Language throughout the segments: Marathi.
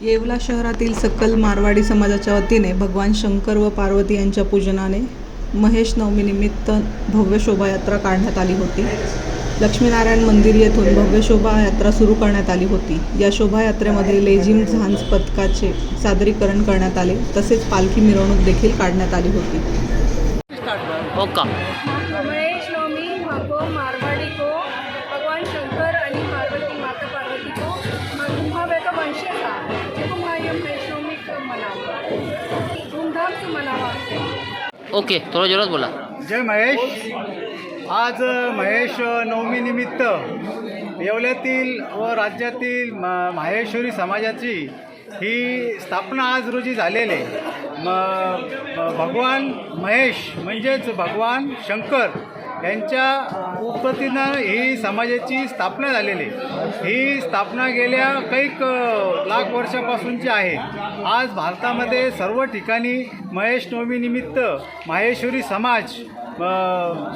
येवला शहरातील सकल मारवाडी समाजाच्या वतीने भगवान शंकर व पार्वती यांच्या पूजनाने महेश नवमीनिमित्त भव्य शोभायात्रा काढण्यात आली होती. लक्ष्मीनारायण मंदिर येथून भव्य शोभायात्रा सुरू करण्यात आली होती. या शोभायात्रेमध्ये लेझिम झांज पथकाचे सादरीकरण करण्यात आले. तसेच पालखी मिरवणूक देखील काढण्यात आली होती. हो ओके थोडं जोरात बोला जय महेश आज महेश नवमीनिमित्त येवल्यातील व राज्यातील म माहेश्वरी समाजाची ही स्थापना आज रोजी झालेली आहे. म- भगवान महेश म्हणजेच भगवान शंकर यांच्या उत्पत्तीनं ही समाजाची स्थापना झालेली ही स्थापना गेल्या कैक लाख वर्षापासूनची आहे. आज भारतामध्ये सर्व ठिकाणी महेश नवमीनिमित्त माहेश्वरी समाज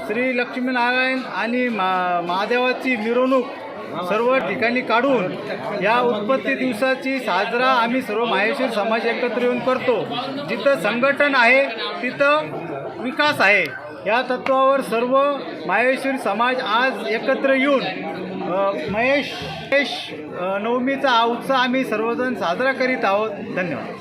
श्री लक्ष्मीनारायण आणि मा महादेवाची मिरवणूक सर्व ठिकाणी काढून या उत्पत्ती दिवसाची साजरा आम्ही सर्व माहेश्वर समाज एकत्र येऊन करतो. जिथं संघटन आहे तिथं विकास आहे. या तत्वावर सर्व माहेश्वरी समाज आज एकत्र येऊन महेश महेश नवमीचा हा उत्साह आम्ही सर्वजण साजरा करीत आहोत. धन्यवाद.